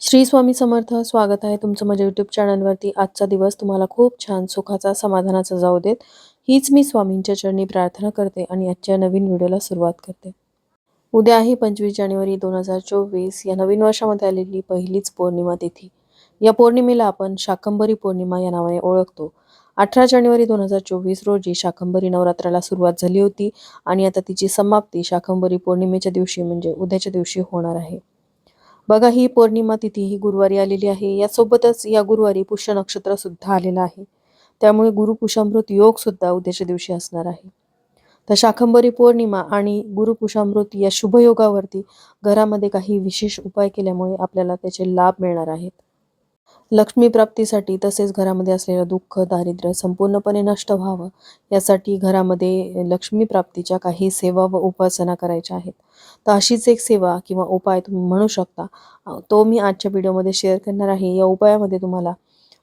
श्री स्वामी समर्थ स्वागत आहे तुमचं माझ्या यूट्यूब चॅनलवरती आजचा दिवस तुम्हाला खूप छान सुखाचा समाधानाचा जाऊ देत. हीच मी स्वामींच्या चरणी प्रार्थना करते आणि आजच्या नवीन व्हिडिओला सुरुवात करते. उद्या आहे पंचवीस जानेवारी दोन हजार चोवीस. या नवीन वर्षामध्ये आलेली पहिलीच पौर्णिमा तिथी. या पौर्णिमेला आपण शाकंभरी पौर्णिमा या नावाने ओळखतो. अठरा जानेवारी दोन हजार चोवीस रोजी शाकंभरी नवरात्राला सुरुवात झाली होती आणि आता तिची समाप्ती शाकंभरी पौर्णिमेच्या दिवशी म्हणजे उद्याच्या दिवशी होणार आहे. बघा ही पौर्णिमा तिथी ही गुरुवारी आलेली आहे. यासोबतच या गुरुवारी पुष्य नक्षत्र सुद्धा आलेलं आहे. त्यामुळे गुरुपुषामृत योग सुद्धा उद्याच्या दिवशी असणार आहे. तर शाकंभरी पौर्णिमा आणि गुरुपुषामृत या शुभयोगावरती घरामध्ये काही विशेष उपाय केल्यामुळे आपल्याला त्याचे लाभ मिळणार आहेत. लक्ष्मी प्राप्तीसाठी तसेच घरामध्ये असलेलं दुःख दारिद्र्य संपूर्णपणे नष्ट व्हावं यासाठी घरामध्ये लक्ष्मी प्राप्तीच्या काही सेवा व उपासना करायच्या आहेत. तर अशीच एक सेवा किंवा उपाय तुम्ही म्हणू शकता. तो मी आजच्या व्हिडिओमध्ये शेअर करणार आहे. या उपायामध्ये तुम्हाला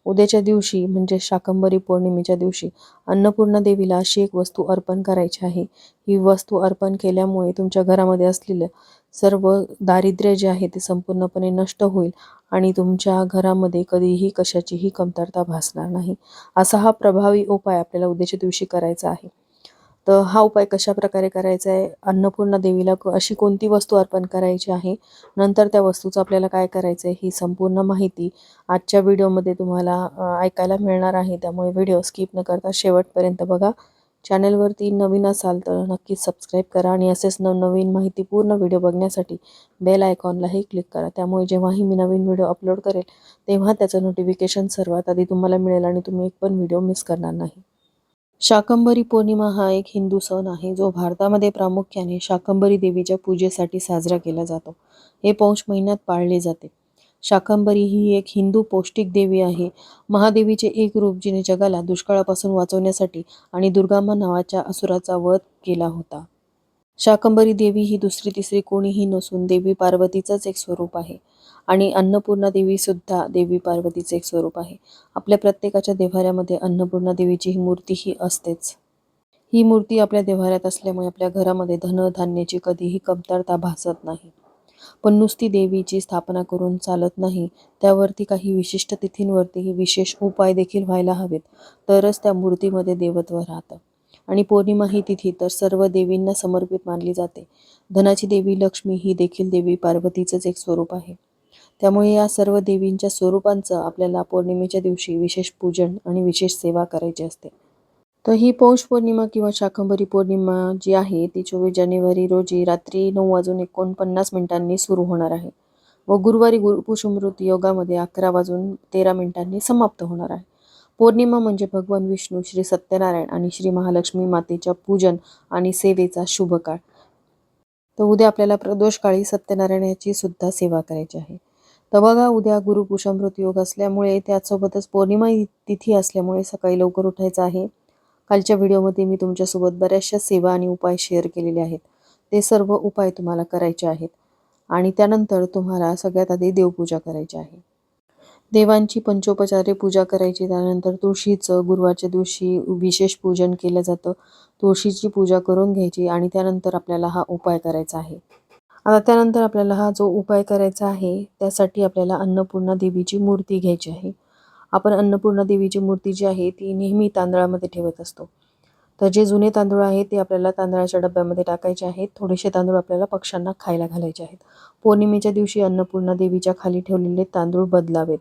उद्याच्या दिवशी म्हणजे शाकंभरी पौर्णिमेच्या दिवशी अन्नपूर्णा देवीला अशी एक वस्तू अर्पण करायची आहे. ही वस्तू अर्पण केल्यामुळे तुमच्या घरामध्ये असलेलं सर्व दारिद्र्य जे आहे ते संपूर्णपणे नष्ट होईल. आणि तुमच्या घरामध्ये कधीही कशाचीही कमतरता भासणार नाही. असा हा प्रभावी उपाय आपल्याला उद्याच्या दिवशी करायचा आहे. तर हा उपाय कशा प्रकारे करायचा आहे? अन्नपूर्णा देवीला क- अशी कोणती वस्तू अर्पण करायची आहे? नंतर त्या वस्तूचं आपल्याला काय करायचं आहे ही संपूर्ण माहिती आजच्या व्हिडिओमध्ये तुम्हाला ऐकायला मिळणार आहे. त्यामुळे व्हिडिओ स्किप न करता शेवटपर्यंत बघा. चॅनलवरती नवीन असाल तर नक्कीच सबस्क्राईब करा आणि असेच नवनवीन माहितीपूर्ण व्हिडिओ बघण्यासाठी बेल आयकॉनलाही क्लिक करा. त्यामुळे जेव्हाही मी नवीन व्हिडिओ अपलोड करेल तेव्हा त्याचं नोटिफिकेशन सर्वात आधी तुम्हाला मिळेल आणि तुम्ही एक पण व्हिडिओ मिस करणार नाही. शाकंभरी पौर्णिमा हा एक हिंदू सण आहे जो भारतामध्ये प्रामुख्याने शाकंभरी देवीच्या पूजेसाठी साजरा केला जातो. हे पौष महिन्यात पाळले जाते. शाकंभरी ही एक हिंदू पौष्टिक देवी आहे. महादेवीचे एक रूप जिने जगाला दुष्काळापासून वाचवण्यासाठी आणि दुर्गामा नावाच्या असुराचा वध केला होता. शाकंभरी देवी ही दुसरी तिसरी कोणीही नसून देवी पार्वतीचंच एक स्वरूप आहे. आणि अन्नपूर्णा देवी सुद्धा देवी पार्वतीचे एक स्वरूप आहे. आपल्या प्रत्येकाच्या देव्हाऱ्यामध्ये अन्नपूर्णा देवीची ही मूर्ती ही असतेच. ही मूर्ती आपल्या देव्हाऱ्यात असल्यामुळे आपल्या घरामध्ये धन धान्याची कधीही कमतरता भासत नाही. पण नुसती देवीची स्थापना करून चालत नाही त्यावरती काही विशिष्ट तिथींवरतीही विशेष उपाय देखील व्हायला हवेत. तरच त्या मूर्तीमध्ये देवत्व राहतं. आणि पौर्णिमा ही तिथी तर सर्व देवींना समर्पित मानली जाते. धनाची देवी लक्ष्मी ही देखील देवी पार्वतीचंच एक स्वरूप आहे. त्यामुळे या सर्व देवींच्या स्वरूपांचं आपल्याला पौर्णिमेच्या दिवशी विशेष पूजन आणि विशेष सेवा करायची असते. तर ही पौष पौर्णिमा किंवा शाकंभरी पौर्णिमा जी आहे ती चोवीस जानेवारी रोजी रात्री नऊ वाजून एकोणपन्नास मिनिटांनी सुरू होणार आहे व गुरुवारी गुरुपुषमृत योगामध्ये अकरा वाजून तेरा मिनिटांनी समाप्त होणार आहे. पौर्णिमा म्हणजे भगवान विष्णू श्री सत्यनारायण आणि श्री महालक्ष्मी मातेच्या पूजन आणि सेवेचा शुभ काळ तर उद्या आपल्याला प्रदोष काळी सत्यनारायणाची सुद्धा सेवा करायची आहे. तर बघा उद्या गुरुपुषामृत योग असल्यामुळे त्यासोबतच पौर्णिमा ही तिथी असल्यामुळे सकाळी लवकर उठायचं आहे. कालच्या व्हिडिओमध्ये मी तुमच्यासोबत बऱ्याचशा सेवा आणि उपाय शेअर केलेले आहेत. ते सर्व उपाय तुम्हाला करायचे आहेत आणि त्यानंतर तुम्हाला सगळ्यात आधी देवपूजा करायची आहे. देवांची पंचोपचारे पूजा करायची त्यानंतर तुळशीचं गुरुवारच्या दिवशी विशेष पूजन केलं जातं. तुळशीची पूजा करून घ्यायची आणि त्यानंतर आपल्याला हा उपाय करायचा आहे. आता त्यानंतर आपल्याला हा जो उपाय करायचा आहे त्यासाठी आपल्याला अन्नपूर्णा देवीची मूर्ती घ्यायची आहे. आपण अन्नपूर्णा देवीची मूर्ती जी आहे ती नेहमी तांदळामध्ये ठेवत असतो. तर जे जुने तांदूळ आहेत ते आपल्याला तांदळाच्या डब्यामध्ये टाकायचे आहेत. थोडेसे तांदूळ आपल्याला पक्ष्यांना खायला घालायचे आहेत. पौर्णिमेच्या दिवशी अन्नपूर्णा देवीच्या खाली ठेवलेले तांदूळ बदलावेत.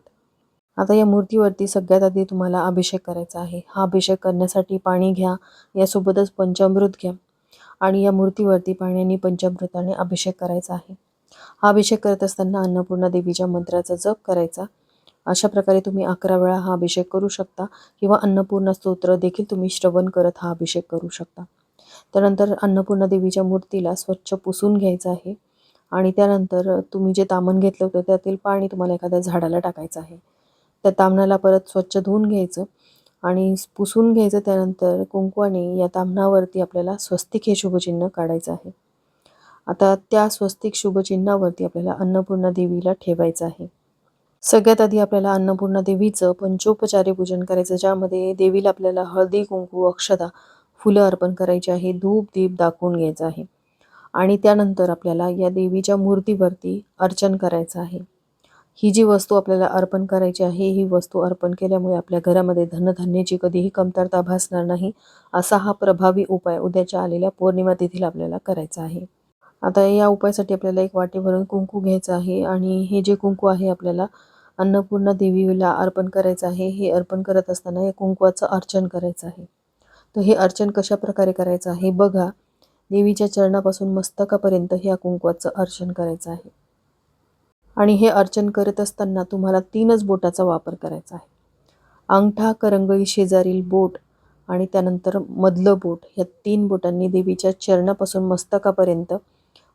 आता या मूर्तीवरती सगळ्यात आधी तुम्हाला अभिषेक करायचा आहे. हा अभिषेक करण्यासाठी पाणी घ्या. यासोबतच पंचामृत घ्या. आणि या मूर्तीवरती पाण्याने पंचामृताने अभिषेक करायचा आहे. हा अभिषेक करत असताना अन्नपूर्णा देवीच्या मंत्राचा जप करायचा. अशा प्रकारे तुम्ही अकरा वेळा हा अभिषेक करू शकता किंवा अन्नपूर्णा स्तोत्र देखील तुम्ही श्रवण करत हा अभिषेक करू शकता. त्यानंतर अन्नपूर्णा देवीच्या मूर्तीला स्वच्छ पुसून घ्यायचं आहे आणि त्यानंतर तुम्ही जे तामण घेतलं होतं त्यातील पाणी तुम्हाला एखाद्या झाडाला टाकायचं आहे. त्या तामणाला परत स्वच्छ धुवून घ्यायचं आणि पुसून घ्यायचं. त्यानंतर कुंकवाने या तामणावरती आपल्याला स्वस्तिक हे शुभचिन्ह काढायचं आहे. आता त्या स्वस्तिक शुभचिन्हावरती आपल्याला अन्नपूर्णा देवीला ठेवायचं आहे. सगळ्यात आधी आपल्याला अन्नपूर्णा देवीचं पंचोपचारी पूजन करायचं ज्यामध्ये देवीला आपल्याला हळदी कुंकू अक्षता फुलं अर्पण करायची आहे धूप दीप दाखवून घ्यायचं आहे. आणि त्यानंतर आपल्याला या देवीच्या मूर्तीवरती अर्चन करायचं आहे. ही जी वस्तू आपल्याला अर्पण करायची आहे ही वस्तू अर्पण केल्यामुळे आपल्या घरामध्ये धनधान्याची कधीही कमतरता भासणार नाही असा हा प्रभावी उपाय उद्याच्या आलेल्या पौर्णिमा तिथीला आपल्याला करायचा आहे. आता या उपायासाठी आपल्याला एक वाटी भरून कुंकू घ्यायचं आहे आणि हे जे कुंकू आहे आपल्याला अन्नपूर्णा देवीला अर्पण करायचं आहे. हे अर्पण करत असताना या कुंकवाचं अर्चन करायचं आहे. तर हे अर्चन कशा प्रकारे करायचं आहे? बघा. देवीच्या चरणापासून मस्तकापर्यंत ह्या कुंकवाचं अर्चन करायचं आहे. आणि हे अर्चन करत असताना तुम्हाला तीनच बोटाचा वापर करायचा आहे. अंगठा करंगळी शेजारील बोट आणि त्यानंतर मधलं बोट ह्या तीन बोटांनी देवीच्या चरणापासून मस्तकापर्यंत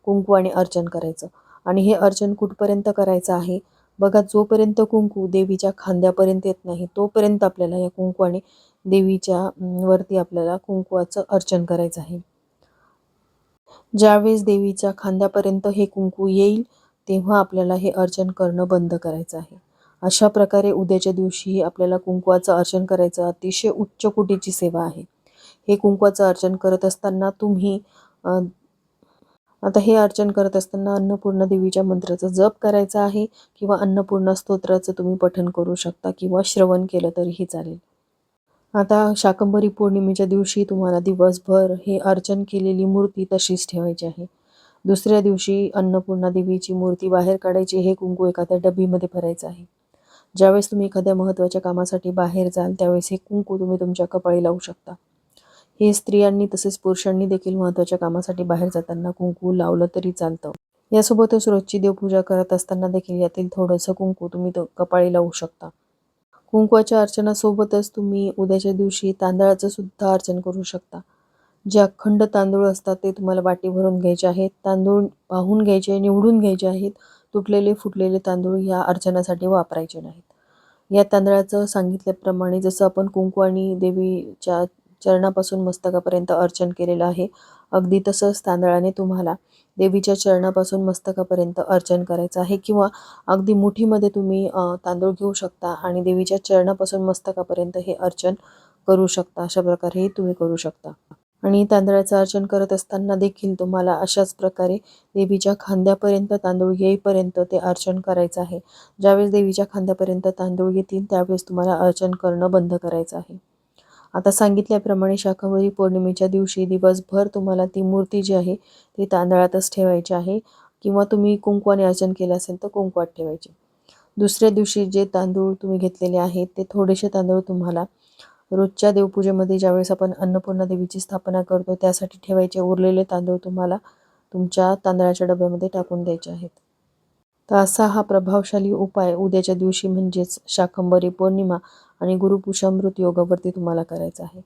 कुंकू आणि अर्चन करायचं. आणि हे अर्चन कुठपर्यंत करायचं आहे? बघा जोपर्यंत कुंकू देवीच्या खांद्यापर्यंत येत नाही तोपर्यंत आपल्याला या कुंकू आणि देवीच्या वरती आपल्याला कुंकवाचं अर्चन करायचं आहे. ज्यावेळेस देवीच्या खांद्यापर्यंत हे कुंकू येईल तेव्हा आपल्याला हे अर्चन करणं बंद करायचं आहे. अशा प्रकारे उद्याच्या दिवशी आपल्याला कुंकवाचं अर्चन करायचं अतिशय उच्च कोटीची सेवा आहे. हे कुंकवाचं अर्चन करत असताना तुम्ही आता हे अर्चन करत असताना अन्नपूर्णा देवीच्या मंत्राचा जप करायचा आहे किंवा अन्नपूर्णा स्तोत्राचं तुम्ही पठन करू शकता किंवा श्रवण केलं तरीही चालेल. आता शाकंभरी पौर्णिमेच्या दिवशी तुम्हाला दिवसभर हे अर्चन केलेली मूर्ती तशीच ठेवायची आहे. दुसऱ्या दिवशी अन्नपूर्णा देवीची मूर्ती बाहेर काढायची हे कुंकू एखाद्या डबीमध्ये भरायचं आहे. ज्यावेळेस तुम्ही एखाद्या महत्त्वाच्या कामासाठी बाहेर जाल त्यावेळेस हे कुंकू तुम्ही तुमच्या कपाळी लावू शकता. हे स्त्रियांनी तसेच पुरुषांनी देखील महत्त्वाच्या कामासाठी बाहेर जाताना कुंकू लावलं तरी चालतं. यासोबतच रोजची देवपूजा करत असताना देखील यातील थोडंसं कुंकू तुम्ही कपाळी लावू शकता. कुंकवाच्या अर्चनासोबतच तुम्ही उद्याच्या दिवशी तांदळाचं सुद्धा अर्चन करू शकता. जे अखंड तांदूळ असतात ते तुम्हाला वाटी भरून घ्यायचे आहेत तांदूळ पाहून घ्यायचे निवडून घ्यायचे आहेत तुटलेले फुटलेले तांदूळ या अर्चनासाठी वापरायचे नाहीत. या तांदळाचं सांगितल्याप्रमाणे जसं आपण कुंकू आणि देवीच्या चरणापासून मस्तकापर्यंत अर्चन केलेलं आहे. अगदी तसंच तांदळाने तुम्हाला देवीच्या चरणापासून मस्तकापर्यंत अर्चन करायचं आहे किंवा अगदी मुठीमध्ये तुम्ही तांदूळ घेऊ शकता आणि देवीच्या चरणापासून मस्तकापर्यंत हे अर्चन करू शकता. अशा प्रकारे तुम्ही करू शकता. आणि तांदळाचं अर्चन करत असताना देखील तुम्हाला अशाच प्रकारे देवीच्या खांद्यापर्यंत तांदूळ येईपर्यंत ते अर्चन करायचं आहे. ज्यावेळेस देवीच्या खांद्यापर्यंत तांदूळ येतील त्यावेळेस तुम्हाला अर्चन करणं बंद करायचं आहे. आता सांगितल्याप्रमाणे शाकाहारी पौर्णिमेच्या दिवशी दिवसभर तुम्हाला ती मूर्ती जी आहे ती तांदळातच ठेवायची आहे किंवा तुम्ही कुंकवाने अर्चन केलं असेल तर कुंकवात ठेवायचे. दुसऱ्या दिवशी जे तांदूळ तुम्ही घेतलेले आहेत ते थोडेसे तांदूळ तुम्हाला रोजच्या देवपूजेमध्ये ज्यावेळेस आपण अन्नपूर्णा देवीची स्थापना करतो त्यासाठी ठेवायचे उरलेले तांदूळ तुम्हाला तुमच्या तांदळाच्या डब्यामध्ये टाकून द्यायचे आहेत. तर असा हा प्रभावशाली उपाय उद्याच्या दिवशी म्हणजेच शाकंबरी पौर्णिमा आणि गुरुपुषामृत योगावरती तुम्हाला करायचा आहे.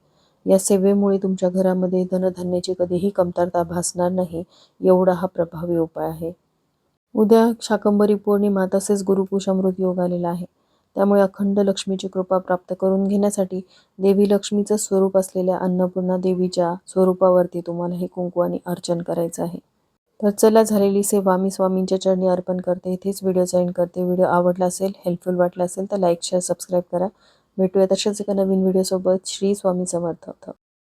या सेवेमुळे तुमच्या घरामध्ये धनधान्याची कधीही कमतरता भासणार नाही एवढा हा प्रभावी उपाय आहे. उद्या शाकंबरी पौर्णिमा तसेच गुरुपुषामृत योग आलेला आहे. त्यामुळे अखंड लक्ष्मीची कृपा प्राप्त करून घेण्यासाठी देवी लक्ष्मीचं स्वरूप असलेल्या अन्नपूर्णा देवीच्या स्वरूपावरती तुम्हाला हे कुंकू आणि अर्चन करायचं आहे. तर चला झालेली सेवा मी स्वामींच्या चरणी अर्पण करते. इथेच व्हिडिओ सेंड करते. व्हिडिओ आवडला असेल हेल्पफुल वाटला असेल तर लाईक शेअर सबस्क्राईब करा. भेटूया तशाच एका नवीन व्हिडिओसोबत श्री स्वामी समर्थ.